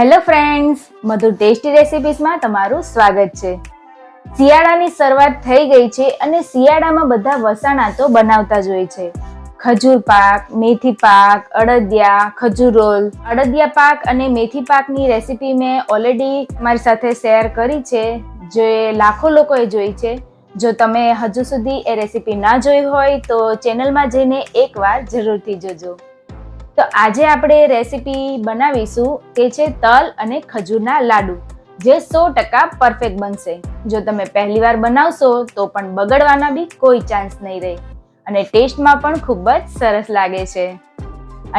Hello friends, મધુર tasty રેસિપીસમાં તમારું સ્વાગત છે. શિયાળાની શરૂઆત થઈ ગઈ છે અને શિયાળામાં બધા વસાણા તો બનાવતા જ હોય છે. ખજૂર પાક, મેથી પાક, અડદિયા, ખજૂર રોલ, અડદિયા પાક અને મેથી પાકની રેસીપી મેં ઓલરેડી મારી સાથે શેર કરી છે. જે લાખો લોકોએ જોઈ છે. જો તમે હજુ સુધી એ રેસીપી ના જોઈ હોય તો ચેનલમાં જઈને એકવાર જરૂરથી જોજો. તો આજે આપણે રેસીપી બનાવીશું તે છે તલ અને ખજૂરના લાડુ, જે સો ટકા પરફેક્ટ બનશે. જો તમે પહેલી વાર બનાવશો, તો પણ બગડવાના બી કોઈ ચાન્સ નહીં રહે. અને ટેસ્ટમાં પણ ખૂબ જ સરસ લાગે છે.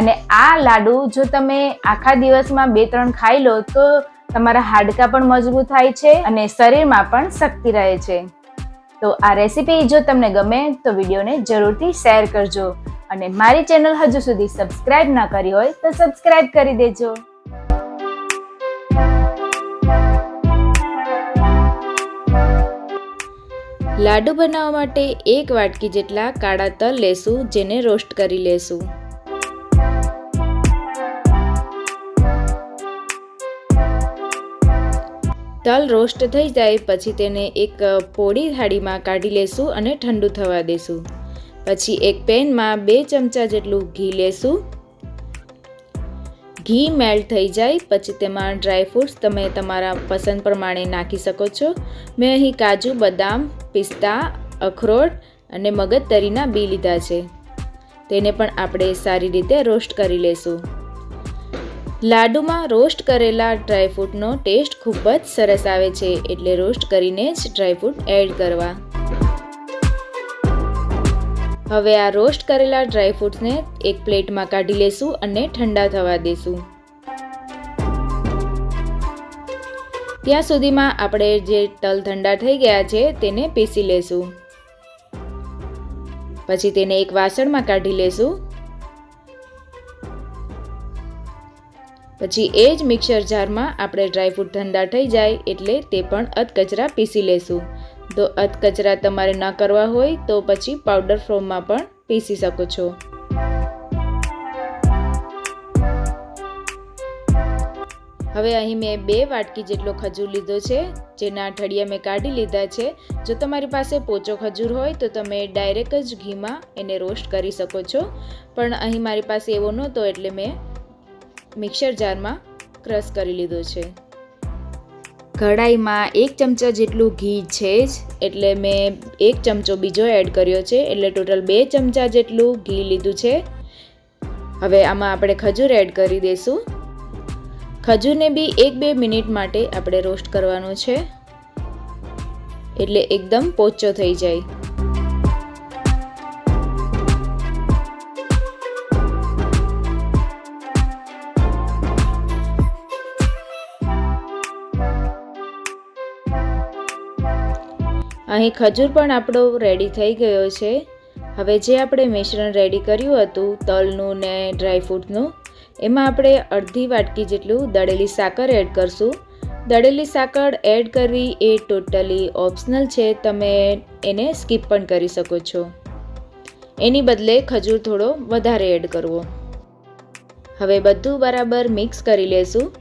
અને આ લાડુ જો તમે આખા દિવસમાં બે ત્રણ ખાઈ લો, તો તમારા હાડકાં પણ મજબૂત થાય છે અને શરીરમાં પણ શક્તિ રહે છે. તો આ રેસીપી જો તમને ગમે, તો વિડીયોને જરૂરથી શેર કરજો. અને મારી ચેનલ હજુ સુધી સબસ્ક્રાઇબ ના કરી હોય તો સબસ્ક્રાઇબ કરી દેજો. લાડુ બનાવવા માટે એક વાટકી જેટલા કાળા તલ લેશું, જેને રોસ્ટ કરી લેશું. તલ રોસ્ટ થઈ જાય, પછી તેને એક પોળી થાળીમાં કાઢી લેશું અને ઠંડુ થવા દેશું. પછી એક પેનમાં બે ચમચા જેટલું ઘી લેશું. ઘી મેલ્ટ થઈ જાય, પછી તેમાં ડ્રાયફ્રૂટ્સ તમે તમારા પસંદ પ્રમાણે નાખી શકો છો. મેં અહીં કાજુ, બદામ, પિસ્તા, અખરોટ અને મગજતરીના બી લીધા છે. તેને પણ આપણે સારી રીતે રોસ્ટ કરી લેશું. લાડુમાં રોસ્ટ કરેલા ડ્રાયફ્રૂટનો ટેસ્ટ ખૂબ જ સરસ આવે છે, એટલે રોસ્ટ કરીને જ ડ્રાયફ્રૂટ એડ કરવા. હવે આ રોસ્ટ કરેલા ડ્રાયફ્રૂટ્સને એક પ્લેટમાં કાઢી લેશું અને ઠંડા થવા દેશું. ત્યાં સુધીમાં આપણે જે તલ ઠંડા થઈ ગયા છે તેને પીસી લેશું. પછી તેને એક વાસણમાં કાઢી લેશું. પછી એ જ મિક્સર જારમાં આપણે ડ્રાયફ્રૂટ ઠંડા થઈ જાય એટલે તે પણ અધકચરા પીસી લેશું. તો અધકચરા તમારે ન કરવા હોય તો પછી પાવડર ફોર્મમાં પણ પીસી શકો છો. હવે અહીં મેં બે વાટકી જેટલો ખજૂર લીધો છે, જેના ઠળિયા મેં કાઢી લીધા છે. જો તમારી પાસે પોચો ખજૂર હોય તો તમે ડાયરેક્ટ જ ઘીમાં એને રોસ્ટ કરી શકો છો. પણ અહીં મારી પાસે એવો નહોતો એટલે મેં મિક્સર જારમાં ક્રશ કરી લીધો છે. કઢાઈમાં એક ચમચા જેટલું ઘી છે જ, એટલે મેં એક ચમચો બીજો એડ કર્યો છે, એટલે ટોટલ બે ચમચા જેટલું ઘી લીધું છે. હવે આમાં આપણે ખજૂર એડ કરી દઈશું. ખજૂરને બી એક બે મિનિટ માટે આપણે રોસ્ટ કરવાનું છે. એટલે એકદમ પોચો થઈ જાય. અહીં ખજૂર પણ આપણો રેડી થઈ ગયો છે. હવે જે આપણે મિશ્રણ રેડી કર્યું હતું, તલનું ને ડ્રાયફ્રૂટનું એમાં આપણે અડધી વાટકી જેટલું દળેલી સાકર એડ કરશું. દળેલી સાકર એડ કરવી એ ટોટલી ઓપ્શનલ છે, તમે એને સ્કીપ પણ કરી શકો છો. એની બદલે ખજૂર થોડો વધારે એડ કરવો. હવે બધું બરાબર મિક્સ કરી લેશું.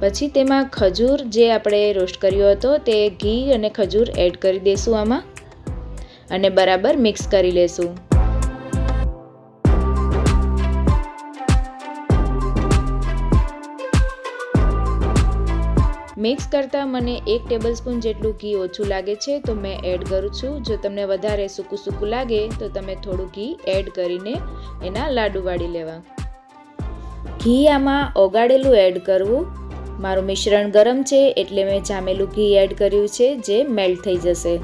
પછી તેમાં ખજૂર જે આપણે રોસ્ટ કર્યો હતો તે ઘી અને ખજૂર એડ કરી દઈશું આમાં અને બરાબર મિક્સ કરી લેશું. મિક્સ કરતાં મને એક ટેબલ સ્પૂન જેટલું ઘી ઓછું લાગે છે તો મેં એડ કરું છું. જો તમને વધારે સૂકું સૂકું લાગે તો તમે થોડું ઘી એડ કરીને એના લાડુ વાળી લેવા. ઘી આમાં ઓગાળેલું એડ કરવું મારું મિશ્રણ ગરમ છે એટલે મેં જામેલું ઘી એડ કર્યું છે જે મેલ્ટ થઈ જશે.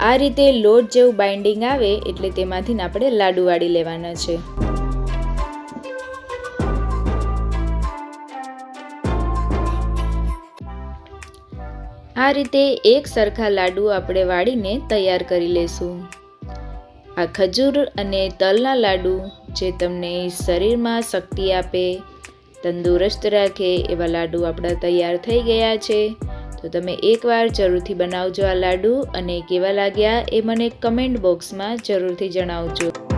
આ રીતે લોટ જેવું બાઇન્ડિંગ આવે એટલે તેમાંથી આપણે લાડુ વાળી લેવાના છે. આ રીતે એક સરખા લાડુ આપણે વાળીને તૈયાર કરી લેશું. આ ખજૂર અને તલના લાડુ જે તમને શરીરમાં શક્તિ આપે તંદુરસ્ત રાખે એવા લાડુ આપણા તૈયાર થઈ ગયા છે. તો તમે એકવાર જરૂરથી બનાવજો આ લાડુ અને કેવા લાગ્યા એ મને કમેન્ટ બોક્સમાં જરૂરથી જણાવજો.